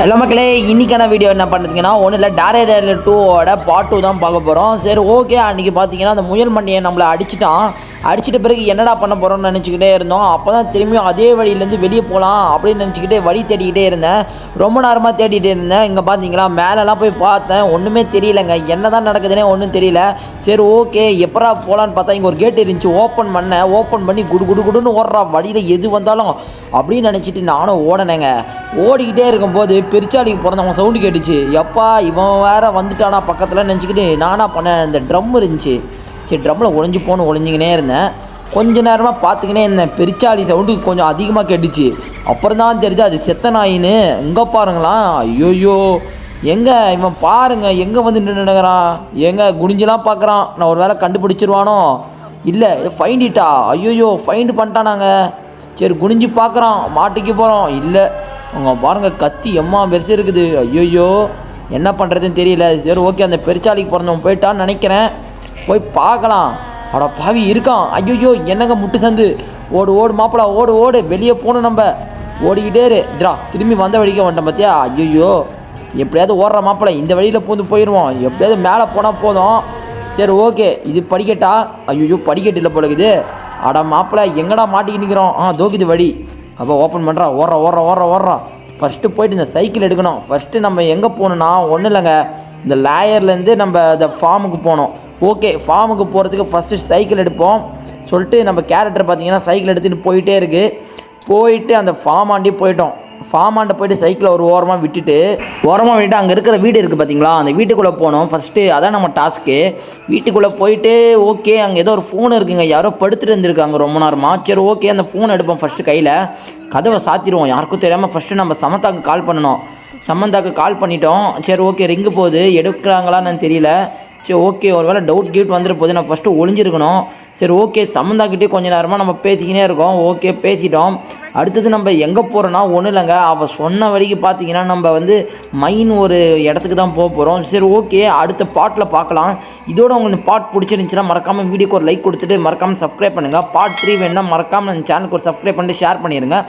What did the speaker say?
Hello மக்களே இன்னைக்கான video என்ன பண்ணுறதுங்கன்னா ஒன்றும் இல்லை டேரேடர் டூவோட பார்ட் டூ தான் பார்க்க போகிறோம் சரி ஓகே அன்றைக்கி பார்த்தீங்கன்னா அந்த முயல் மண்டியை நம்மளை அடிச்சிட்டான். அடிச்சிட்ட பிறகு என்னடா பண்ண போகிறோம்னு நினச்சிக்கிட்டே இருந்தோம். அப்போ தான் திரும்பியும் அதே வழியிலேருந்து வெளியே போகலாம் அப்படின்னு நினச்சிக்கிட்டே வழி தேடிக்கிட்டே இருந்தேன். ரொம்ப நேரமாக தேடிகிட்டே இருந்தேன். இங்கே பார்த்தீங்களா மேலெலாம் போய் பார்த்தேன். ஒன்றுமே தெரியலங்க. என்ன தான் நடக்குதுன்னே ஒன்றும் தெரியல. சரி ஓகே. எப்படா போகலான்னு பார்த்தா இங்கே ஒரு கேட் இருந்துச்சு. ஓப்பன் பண்ணேன். ஓப்பன் பண்ணி குடு குடு குடுன்னு ஓடுறா. வழியில் எது வந்தாலும் அப்படின்னு நினச்சிட்டு நானும் ஓடினேங்க. ஓடிக்கிட்டே இருக்கும்போது பெருச்சாலிக்கு பிறந்தவங்க சவுண்டு கேட்டுச்சு. எப்பா இவன் வேற வந்துட்டானா பக்கத்தில் நினச்சிக்கிட்டு நானாக பண்ணேன். இந்த ட்ரம் இருந்துச்சு. சரி ட்ரம்மில் ஒழிஞ்சு போன்னு ஒளிஞ்சிக்கினே இருந்தேன். கொஞ்ச நேரமாக பார்த்துக்கினே இருந்தேன். பெருச்சாலி சவுண்டு கொஞ்சம் அதிகமாக கேட்டுச்சு. அப்புறம் தான் தெரிஞ்சு அது செத்த நாயின்னு இங்கே பாருங்களாம் ஐயோயோ. எங்கே இவன் பாருங்கள் எங்கே வந்து நின்றுக்கிறான் எங்கே குனிஞ்செல்லாம் பார்க்குறான். நான் ஒரு வேளை கண்டுபிடிச்சிருவானோ? இல்லை ஃபைண்டிட்டா ஐயோயோ ஃபைண்டு பண்ணிட்டானாங்க. சரி குனிஞ்சு பார்க்குறான். மாட்டிக்கு போகிறோம் இல்லை. அவங்க பாருங்கள் கத்தி எம்மா பெருசு இருக்குது. ஐயோயோ. என்ன பண்ணுறதுன்னு தெரியல. சரி ஓகே அந்த பெருச்சாலிக்கு பிறந்தவன் போயிட்டான்னு நினைக்கிறேன். போய் பார்க்கலாம். அட பாவி இருக்கான். ஐயோயோ என்னங்க முட்டு சந்து? ஓடு ஓடு மாப்பிளா ஓடு ஓடு. வெளியே போகணும் நம்ம. ஓடிக்கிட்டே இரு. திரும்பி வந்த வழிக்க வந்துட்டோம் பார்த்தியா ஐயோயோ. எப்படியாவது ஓடுற மாப்பிள. இந்த வழியில் பூந்து போயிடுவோம் எப்படியாவது மேலே போனால் போதும். சரி ஓகே. இது படிக்கட்டா? ஐயோ படிக்கட்டு இல்லை போல இருக்குது அட மாப்பிள எங்கடா மாட்டிக்கிட்டு நிற்கிறோம் ஆ தோக்குது வழி. அப்போ ஓப்பன் பண்ணுறா ஓடுறா ஓடுறா ஓடுறா ஓடுறா. ஃபஸ்ட்டு போயிட்டு இந்த சைக்கிள் எடுக்கணும். ஃபஸ்ட்டு நம்ம எங்கே போகணுன்னா ஒன்றும் இல்லைங்க. இந்த லேயர்லேருந்து நம்ம இந்த ஃபார்முக்கு போகணும். ஓகே ஃபார்முக்கு போகிறதுக்கு ஃபஸ்ட்டு சைக்கிள் எடுப்போம். சொல்லிட்டு நம்ம கேரக்டர் பார்த்தீங்கன்னா சைக்கிள் எடுத்துகிட்டு போயிட்டே இருக்குது போயிட்டு அந்த ஃபார்ம் ஆண்டி போயிட்டோம். ஃபார்ம் ஆண்ட போயிட்டு சைக்கிளை ஒரு ஓரமாக விட்டுட்டு ஓரமாக விட்டுட்டு அங்கே இருக்கிற வீடு இருக்குது பார்த்தீங்களா அந்த வீட்டுக்குள்ளே போனோம். ஃபஸ்ட்டு அதான் நம்ம டாஸ்க்கு வீட்டுக்குள்ளே போயிட்டு ஓகே அங்கே ஏதோ ஒரு ஃபோன் இருக்குங்க. யாரோ படுத்துட்டு இருந்திருக்காங்க ரொம்ப நேரமாக சரி ஓகே அந்த ஃபோன் எடுப்போம் ஃபஸ்ட்டு கையில். கதவை சாத்திடுவோம். யாருக்கும் தெரியாமல் ஃபஸ்ட்டு நம்ம சமந்தாக்கு கால் பண்ணணும். சம்மந்தாக்கு கால் பண்ணிட்டோம். சரி ஓகே ரிங்கு போகுது. எடுக்கிறாங்களான்னு தெரியல. சரி ஓகே ஒரு வேளை டவுட் கிஃப்ட் வந்துட்டு போது நான் ஃபஸ்ட்டு ஒளிஞ்சிருக்கணும். சரி ஓகே சம்மந்தாக்கிட்டே கொஞ்ச நேரமாக நம்ம பேசிக்கினே இருக்கோம். ஓகே பேசிட்டோம். அடுத்தது நம்ம எங்கே போகிறோன்னா ஒன்றும் இல்லைங்க. அவள் சொன்ன வரைக்கும் பார்த்தீங்கன்னா நம்ம வந்து மைன் ஒரு இடத்துக்கு தான் போக போகிறோம் சரி ஓகே அடுத்த பாட்டில் பார்க்கலாம் இதோட உங்களுக்கு பாட் பிடிச்சிருந்துச்சுன்னா மறக்காமல் வீடியோக்கு ஒரு லைக் கொடுத்துட்டு மறக்காமல் சப்ஸ்கிரைப் பண்ணுங்கள் பார்ட் த்ரீ வேணால் மறக்காமல் சேனலுக்கு ஒரு சப்ஸ்கிரைப் பண்ணிட்டு ஷேர் பண்ணிடுங்க